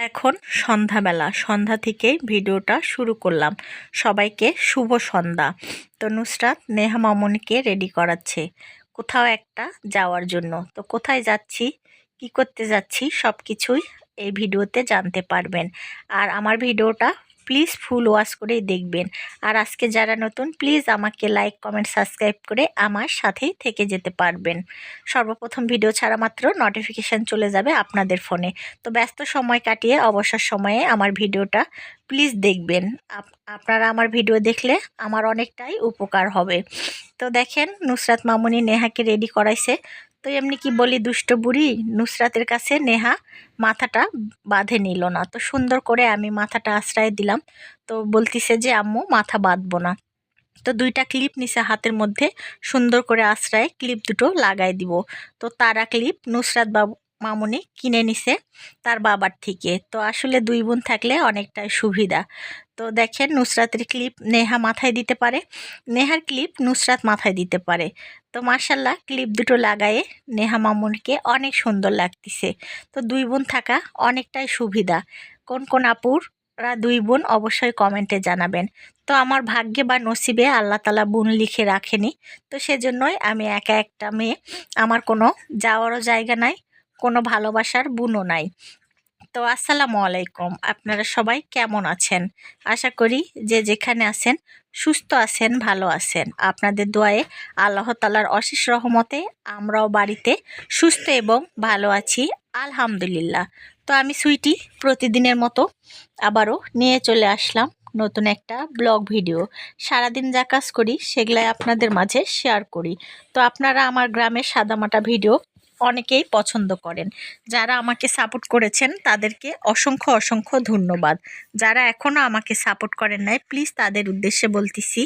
এখন সন্ধ্যাবেলা। সন্ধ্যা থেকেই ভিডিওটা শুরু করলাম। সবাইকে শুভ সন্ধ্যা। তো নুসরাত নেহা মামনিকে রেডি করাচ্ছে। কোথাও একটা যাওয়ার জন্য। তো কোথায় যাচ্ছি? কি করতে যাচ্ছি? সব কিছুই এই ভিডিওতে জানতে পারবেন। আর আমার ভিডিওটা প্লিজ ফুল ওয়াশ করেই দেখবেন। আর আজকে যারা নতুন প্লিজ আমাকে লাইক কমেন্ট সাবস্ক্রাইব করে আমার সাথেই থেকে যেতে পারবেন। সর্বপ্রথম ভিডিও ছাড়া মাত্র নোটিফিকেশান চলে যাবে আপনাদের ফোনে তো ব্যস্ত সময় কাটিয়ে অবসর সময়ে আমার ভিডিওটা প্লিজ দেখবেন। আপ- আপনারা আমার ভিডিও দেখলে আমার অনেকটাই উপকার হবে। তো দেখেন নুসরাত মামুনি নেহাকে রেডি করাইছে। তো এমনি কি বলি দুষ্ট বুড়ি? নুসরাতের কাছে নেহা মাথাটা বাঁধে নিল না। তো সুন্দর করে আমি মাথাটা আশ্রয় দিলাম। তো বলতিছে যে, আম্মু, মাথা বাঁধবো না। তো দুইটা ক্লিপ নিছে হাতের মধ্যে। সুন্দর করে আশ্রয় ক্লিপ দুটো লাগাই দিব। তো তারা ক্লিপ নুসরাত বাবু মামুনি কিনে নিছে তার বাবার থেকে। তো আসলে দুই বোন থাকলে অনেকটাই সুবিধা। তো দেখেন নুসরাতের ক্লিপ নেহা মাথায় দিতে পারে। নেহার ক্লিপ নুসরাত মাথায় দিতে পারে। তো মার্শাল্লাহ ক্লিপ দুটো লাগায়ে নেহা মামুনকে অনেক সুন্দর লাগতেছে। তো দুই বোন থাকা অনেকটাই সুবিধা। কোন কোন আপুরা দুই বোন অবশ্যই কমেন্টে জানাবেন। তো আমার ভাগ্যে বা নসিবে আল্লাহ তালা বোন লিখে রাখেনি। তো সেজন্যই আমি একা একটা মেয়ে। আমার কোনো যাওয়ারও জায়গা নাই, কোনো ভালোবাসার বুনও নাই। তো আসসালামু আলাইকুম। আপনারা সবাই কেমন আছেন? আশা করি যে যেখানে আছেন সুস্থ আছেন, ভালো আছেন। আপনাদের দোয়ায়ে আল্লাহ তালার অশেষ রহমতে আমরাও বাড়িতে সুস্থ এবং ভালো আছি, আলহামদুলিল্লাহ। তো আমি সুইটি প্রতিদিনের মতো আবারও নিয়ে চলে আসলাম নতুন একটা ব্লগ ভিডিও। সারাদিন যা কাজ করি, সেগুলাই আপনাদের মাঝে শেয়ার করি। তো আপনারা আমার গ্রামের সাদামাটা ভিডিও অনেকেই পছন্দ করেন। যারা আমাকে সাপোর্ট করেছেন, তাদেরকে অসংখ্য অসংখ্য ধন্যবাদ। যারা এখনও আমাকে সাপোর্ট করেন নাই, প্লিজ তাদের উদ্দেশ্যে বলতেছি,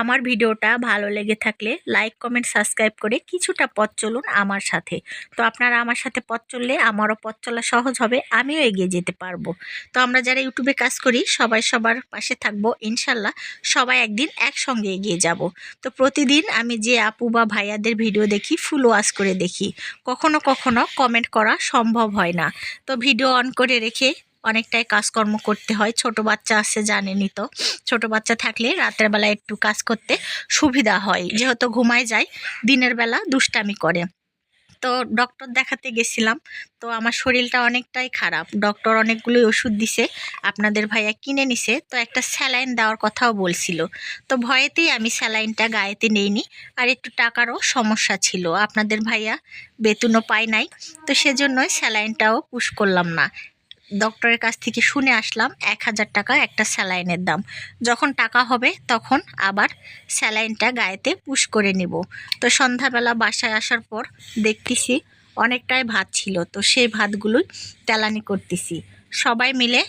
আমার ভিডিওটা ভালো লেগে থাকলে লাইক, কমেন্ট, সাবস্ক্রাইব করে কিছুটা পথ চলুন আমার সাথে। তো আপনারা আমার সাথে পথ চললে আমারও পথ চলা সহজ হবে, আমিও এগিয়ে যেতে পারব। তো আমরা যারা ইউটিউবে কাজ করি, সবাই সবার পাশে থাকব, ইনশাল্লাহ সবাই একদিন একসঙ্গে এগিয়ে যাব। তো প্রতিদিন আমি যে আপু বা ভাইয়াদের ভিডিও দেখি ফুল ওয়াশ করে দেখি। কখনো কখনো কখনো কমেন্ট করা সম্ভব হয় না। তো ভিডিও অন করে রেখে অনেকটাই কাজকর্ম করতে হয়। ছোট বাচ্চা আছে, জানেনই তো। ছোট বাচ্চা থাকলে রাতের বেলা একটু কাজ করতে সুবিধা হয়। যেহেতু ঘুমায় যায়, দিনের বেলা দুষ্টামি করে। তো ডক্টর দেখাতে গেছিলাম। তো আমার শরীরটা অনেকটাই খারাপ। ডক্টর অনেকগুলোই ওষুধ দিছে। আপনাদের ভাইয়া কিনে নিছে। তো একটা স্যালাইন দেওয়ার কথাও বলছিল। তো ভয়েতেই আমি স্যালাইনটা গায়েতে নেইনি। আর একটু টাকারও সমস্যা ছিল। আপনাদের ভাইয়া বেতনও পায় নাই। তো সেজন্যই স্যালাইনটাও পুশ করলাম না। ডক্টরের কাছ থেকে শুনে আসলাম, এক হাজার টাকা একটা স্যালাইনের দাম। যখন টাকা হবে, তখন আবার স্যালাইনটা গায়েতে পুশ করে নেব। তো সন্ধ্যাবেলা বাসায় আসার পর দেখতেছি অনেকটাই ভাত ছিল, তো সেই ভাতগুলোই তেলানি করতেছি। সবাই মিলে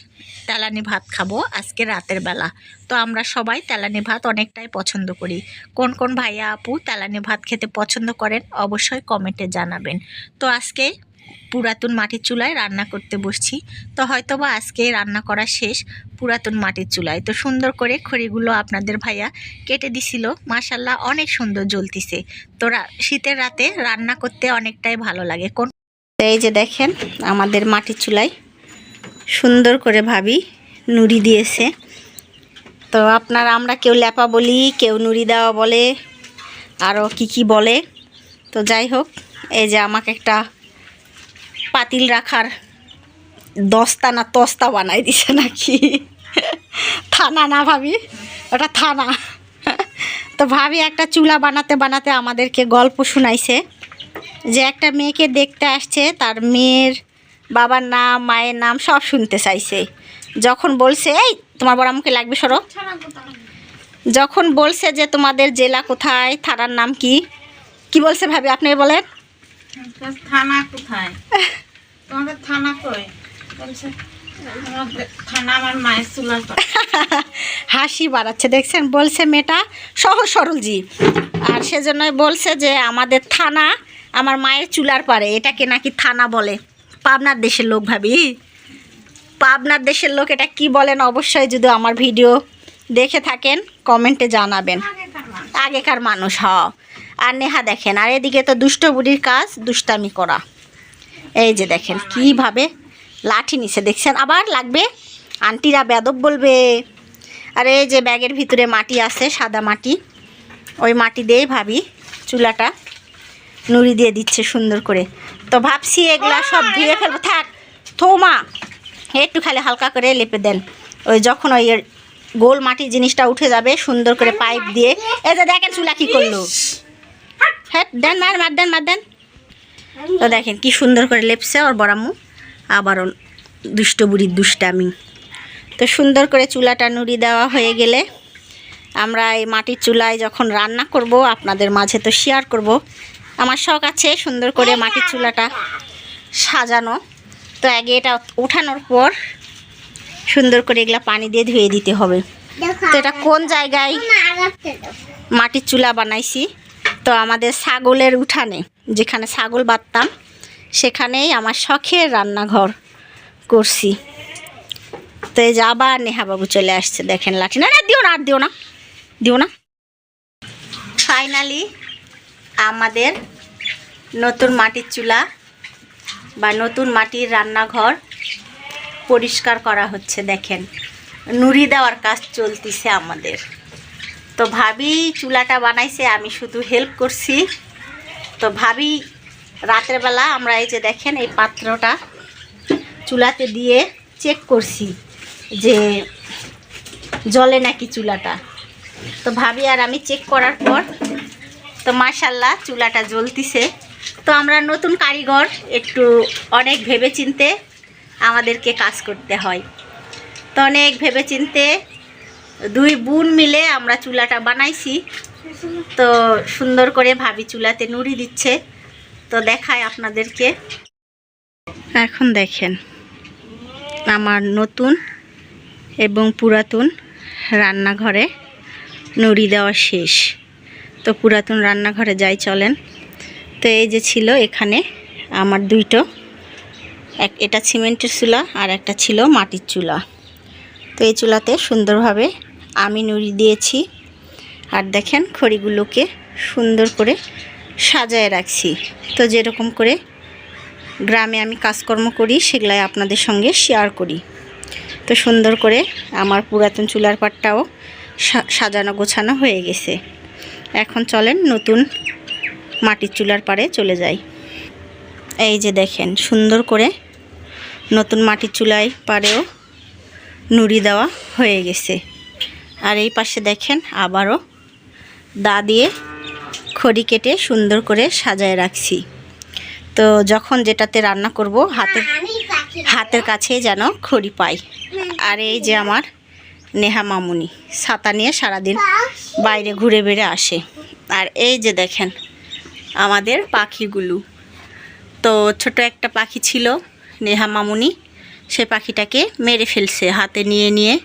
তেলানি ভাত খাব আজকে রাতের বেলা। তো আমরা সবাই তেলানি ভাত অনেকটাই পছন্দ করি। কোন কোন ভাইয়া আপু তেলানি ভাত খেতে পছন্দ করেন, অবশ্যই কমেন্টে জানাবেন। তো আজকে পুরাতন মাটির চুলায় রান্না করতে বসছি। তো হয়তো বা আজকে রান্না করা শেষ পুরাতন মাটির চুলায়। তো সুন্দর করে খড়িগুলো আপনাদের ভাইয়া কেটে দিছিল। মাসাল্লাহ অনেক সুন্দর জ্বলতিছে। তো শীতের রাতে রান্না করতে অনেকটাই ভালো লাগে। কোন এই যে দেখেন আমাদের মাটির চুলায় সুন্দর করে ভাবি নুড়ি দিয়েছে। তো আপনারা আমরা কেউ ল্যাপা বলি, কেউ নুড়ি দেওয়া বলে, আরও কি কি বলে। তো যাই হোক, এই যে আমাকে একটা পাতিল রাখার দস্তা না তস্তা বানাই দিছে নাকি? থানা না ভাবি? ওটা থানা। তো ভাবি একটা চুলা বানাতে বানাতে আমাদেরকে গল্প শুনাইছে যে একটা মেয়েকে দেখতে আসছে, তার মেয়ের বাবার নাম, মায়ের নাম সব শুনতে চাইছে। যখন বলছে, এই, তোমার বড় আমাকে লাগবে, সরো। যখন বলছে যে তোমাদের জেলা কোথায়, থানার নাম কি? কি বলছে ভাবি, আপনি বলেন? থানা কোথায়? তোমাদের থানা কই? বলছে থানা আমার মায়ের চুলার হাসি বাড়াচ্ছে দেখছেন? বলছে মেয়েটা সহজ সরল জীব। আর সেজন্যই বলছে যে আমাদের থানা আমার মায়ের চুলার পারে এটাকে নাকি থানা বলে। পাবনার দেশের লোক ভাবি। পাবনার দেশের লোক এটা কি বলেন? অবশ্যই যদি আমার ভিডিও দেখে থাকেন কমেন্টে জানাবেন। আগেকার মানুষ হ। আর নেহা দেখেন আর এদিকে তো দুষ্ট বুড়ির কাজ দুষ্টামি করা। এই যে দেখেন কীভাবে লাঠি নিছে দেখছেন? আবার লাগবে? আন্টিরা বেদব বলবে। আর এই যে ব্যাগের ভিতরে মাটি আছে সাদা মাটি। ওই মাটি দিয়েই ভাবি চুলাটা নুড়ি দিয়ে দিচ্ছে সুন্দর করে। তো ভাবছি এগুলা সব ধুয়ে ফেলব। থাক থৌমা একটু খালি হালকা করে লেপে দেন। ওই যখন ওই গোল মাটির জিনিসটা উঠে যাবে সুন্দর করে পাইপ দিয়ে। এই যে দেখেন চুলা কি করল। হ্যাঁ দেন মার মার, দেন মার, দেন। তো দেখেন কি সুন্দর করে লেপছে ওর বড়াম্মু আবারও দুষ্ট বুড়ির দুষ্টামি। তো সুন্দর করে চুলাটা নুড়ি দেওয়া হয়ে গেলে আমরা এই মাটির চুলায় যখন রান্না করব, আপনাদের মাঝে তো শেয়ার করব। আমার শখ আছে সুন্দর করে মাটির চুলাটা সাজানো। তো আগে এটা ওঠানোর পর সুন্দর করে এগুলা পানি দিয়ে ধুয়ে দিতে হবে। তো এটা কোন জায়গায় মাটির চুলা বানাইছি? তো আমাদের ছাগলের উঠানে, যেখানে ছাগল বাঁধতাম, সেখানেই আমার শখের রান্নাঘর করছি। তো এই যে আবার নেহাবাবু চলে আসছে, দেখেন লাঠি। না না, দিও না, আর দিও না দিও না। ফাইনালি আমাদের নতুন মাটির চুলা বা নতুন মাটির রান্নাঘর পরিষ্কার করা হচ্ছে, দেখেন। নুড়ি দেওয়ার কাজ চলতিছে আমাদের। তো ভাবি চুলাটা বানাইছে, আমি শুধু হেল্প করছি। তো ভাবি বেলা আমরা এই যে দেখেন এই পাত্রটা চুলাতে দিয়ে চেক করছি যে জলে নাকি চুলাটা। তো ভাবি আর আমি চেক করার পর, তো মাশাল্লাহ চুলাটা জ্বলতিছে। তো আমরা নতুন কারিগর, একটু অনেক ভেবে চিনতে আমাদেরকে কাজ করতে হয়। তো অনেক ভেবে চিনতে দুই বোন মিলে আমরা চুলাটা বানাইছি। তো সুন্দর করে ভাবি চুলাতে নুড়ি দিচ্ছে। তো দেখায় আপনাদেরকে। এখন দেখেন, আমার নতুন এবং পুরাতন রান্নাঘরে নুড়ি দেওয়া শেষ। তো পুরাতন রান্নাঘরে যাই চলেন। তো এই যে ছিল এখানে আমার দুইটো। এক, এটা সিমেন্টের চুলা আর একটা ছিল মাটির চুলা। তো এই চুলাতে সুন্দরভাবে আমি নুড়ি দিয়েছি। আর দেখেন খড়িগুলোকে সুন্দর করে সাজায় রাখছি। তো যেরকম করে গ্রামে আমি কাজকর্ম করি, সেগুলাই আপনাদের সঙ্গে শেয়ার করি। তো সুন্দর করে আমার পুরাতন চুলার পাটটাও সাজানো গোছানো হয়ে গেছে। এখন চলেন নতুন মাটির চুলার পাড়ে চলে যাই। এই যে দেখেন, সুন্দর করে নতুন মাটির চুলায় পাড়েও নুড়ি দেওয়া হয়ে গেছে। আর এই পাশে দেখেন আবারও দা দিয়ে খড়ি কেটে সুন্দর করে সাজায় রাখছি। তো যখন যেটাতে রান্না করব, হাতের হাতের কাছে যেন খড়ি পাই। আর এই যে আমার নেহা মামুনি, ছাতা নিয়ে সারাদিন বাইরে ঘুরে বেড়ে আসে। আর এই যে দেখেন আমাদের পাখিগুলো। তো ছোট একটা পাখি ছিল নেহা মামুনি, সে পাখিটাকে মেরে ফেলছে, হাতে নিয়ে নিয়ে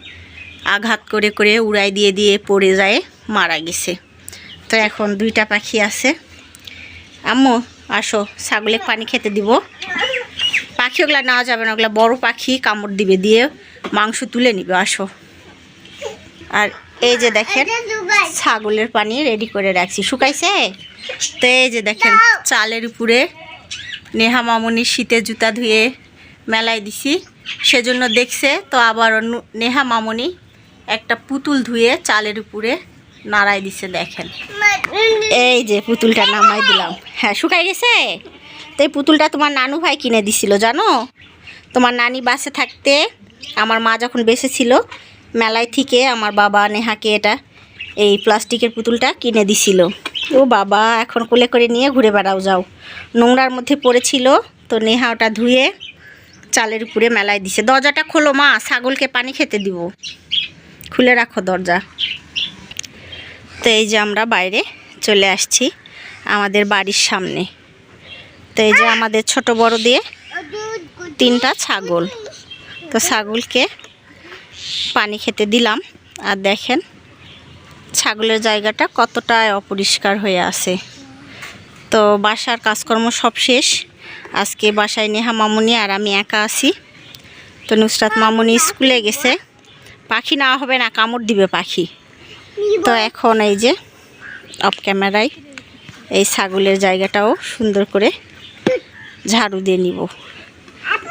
আঘাত করে করে উড়াই দিয়ে দিয়ে পড়ে যায়, মারা গেছে। তো এখন দুইটা পাখি আছে। আম্মু, আসো, ছাগলে পানি খেতে দিব। পাখি ওগুলা নেওয়া যাবে না, ওগুলা বড় পাখি, কামড় দিবে দিয়ে মাংস তুলে নিবে, আসো। আর এই যে দেখেন, ছাগলের পানি রেডি করে রাখছি। শুকাইছে? তো এই যে দেখেন, চালের উপরে নেহা মামুনি শীতের জুতা ধুয়ে মেলায় দিছি। সেজন্য দেখছে, তো আবার নেহা মামুনি একটা পুতুল ধুয়ে চালের উপরে নাড়াই দিছে, দেখেন। এই যে পুতুলটা নামাই দিলাম। হ্যাঁ শুকাই গেছে? তো এই পুতুলটা তোমার নানু ভাই কিনে দিছিল, জানো? তোমার নানি বাসে থাকতে আমার মা যখন বেঁচে ছিল, মেলায় থেকে আমার বাবা, নেহাকে এটা, এই প্লাস্টিকের পুতুলটা কিনে দিছিল। ও বাবা, এখন কোলে করে নিয়ে ঘুরে বেড়াও, যাও। নোংরার মধ্যে পড়েছিল, তো নেহা ওটা ধুয়ে চালের উপরে মেলায় দিছে। দরজাটা খোলো মা, ছাগলকে পানি খেতে দিব। খুলে রাখো দরজা। তো এই যে আমরা বাইরে চলে আসছি আমাদের বাড়ির সামনে। তো এই যে আমাদের ছোট বড় দিয়ে তিনটা ছাগল। তো ছাগলকে পানি খেতে দিলাম। আর দেখেন ছাগলের জায়গাটা কতটা অপরিষ্কার হয়ে আছে। তো বাসার কাজকর্ম সব শেষ। আজকে বাসায় নেহা মামুনি আর আমি একা আছি। তো নুসরাত মামুনি স্কুলে গেছে। পাখি নেওয়া হবে না, কামড় দিবে পাখি। তো এখন এই যে অফ ক্যামেরায় এই ছাগলের জায়গাটাও সুন্দর করে ঝাড়ু দিয়ে নিব।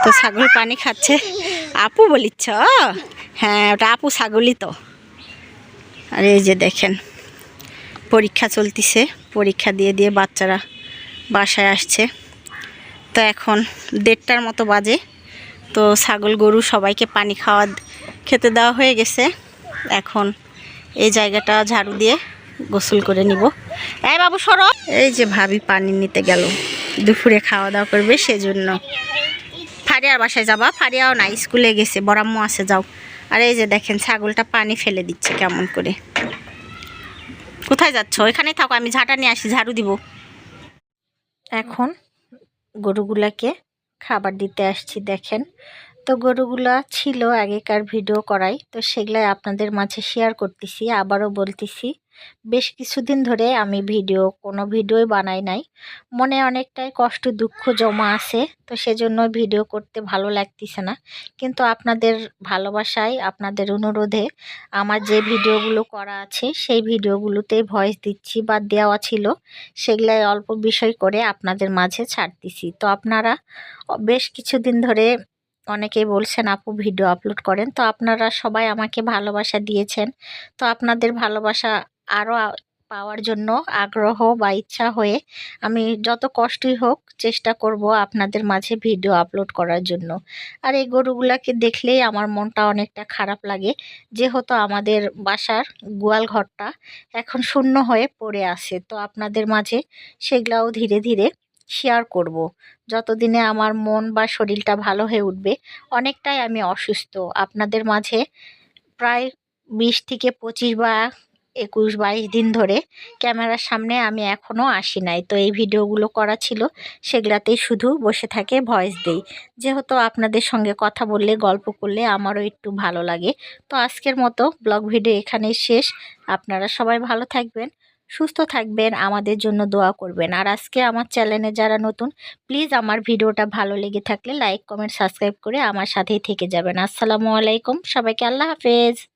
তো ছাগল পানি খাচ্ছে। আপু বলিচ্ছ? হ্যাঁ ওটা আপু ছাগলই তো। আর এই যে দেখেন, পরীক্ষা চলতিছে। পরীক্ষা দিয়ে দিয়ে বাচ্চারা বাসায় আসছে। তো এখন দেড়টার মতো বাজে। তো ছাগল গরু সবাইকে পানি খাওয়া খেতে দেওয়া হয়ে গেছে। এখন এই জায়গাটা ঝাড়ু দিয়ে গোসল করে নিব। এই বাবু, সরো। এই যে ভাবি পানি নিতে গেল। দুপুরে খাওয়া দাওয়া করবে সেজন্য। ফারিয়ার বাসায় যাবা। ফারিয়াও না, স্কুলে গেছে। বরাম্মু আছে, যাও। আর এই যে দেখেন, ছাগলটা পানি ফেলে দিচ্ছে কেমন করে। কোথায় যাচ্ছ? এখানে থাকো, আমি ঝাঁটা নিয়ে আসি, ঝাড়ু দিব। এখন গরুগুলাকে খাবার দিতে আসছি, দেখেন। তো গরুগুলা ছিল আগেকার ভিডিও করাই, তো সেগুলাই আপনাদের মাঝে শেয়ার করতেছি, আবারও বলতেছি। বেশ কিছুদিন ধরে আমি ভিডিও, কোনো ভিডিওই বানাই নাই। মনে অনেকটাই কষ্ট, দুঃখ জমা আছে, তো সেজন্য ভিডিও করতে ভালো লাগতেছে না। কিন্তু আপনাদের ভালোবাসায়, আপনাদের অনুরোধে আমার যে ভিডিওগুলো করা আছে, সেই ভিডিওগুলোতেই ভয়েস দিচ্ছি বা দেওয়া ছিল, সেগুলাই অল্প বিষয় করে আপনাদের মাঝে ছাড়তেছি। তো আপনারা বেশ কিছুদিন ধরে অনেকেই বলছেন, আপু ভিডিও আপলোড করেন। তো আপনারা সবাই আমাকে ভালোবাসা দিয়েছেন। তো আপনাদের ভালোবাসা আরও পাওয়ার জন্য আগ্রহ বা ইচ্ছা হয়ে আমি যত কষ্টই হোক চেষ্টা করব আপনাদের মাঝে ভিডিও আপলোড করার জন্য। আর এই গরুগুলাকে দেখলেই আমার মনটা অনেকটা খারাপ লাগে। যেহেতু আমাদের বাসার গোয়াল ঘরটা এখন শূন্য হয়ে পড়ে আছে। তো আপনাদের মাঝে সেগুলাও ধীরে ধীরে শেয়ার করব। যতদিনে আমার মন বা শরীরটা ভালো হয়ে উঠবে, অনেকটাই আমি অসুস্থ। আপনাদের মাঝে প্রায় বিশ থেকে পঁচিশ বা একুশ বাইশ দিন ধরে ক্যামেরার সামনে আমি এখনও আসি নাই। তো এই ভিডিওগুলো করা ছিল, সেগুলাতেই শুধু বসে থাকে ভয়েস দেই। যেহেতু আপনাদের সঙ্গে কথা বললে, গল্প করলে আমারও একটু ভালো লাগে। তো আজকের মতো ব্লগ ভিডিও এখানেই শেষ। আপনারা সবাই ভালো থাকবেন। সুস্থ থাকবেন, আমাদের জন্য দোয়া করবেন। আর আজকে আমার চ্যানেলে যারা নতুন, প্লিজ আমার ভিডিওটা ভালো লেগে থাকলে লাইক, কমেন্ট, সাবস্ক্রাইব করে আমার সাথেই থেকে যাবেন। আসসালামু আলাইকুম, সবাইকে আল্লাহ হাফেজ।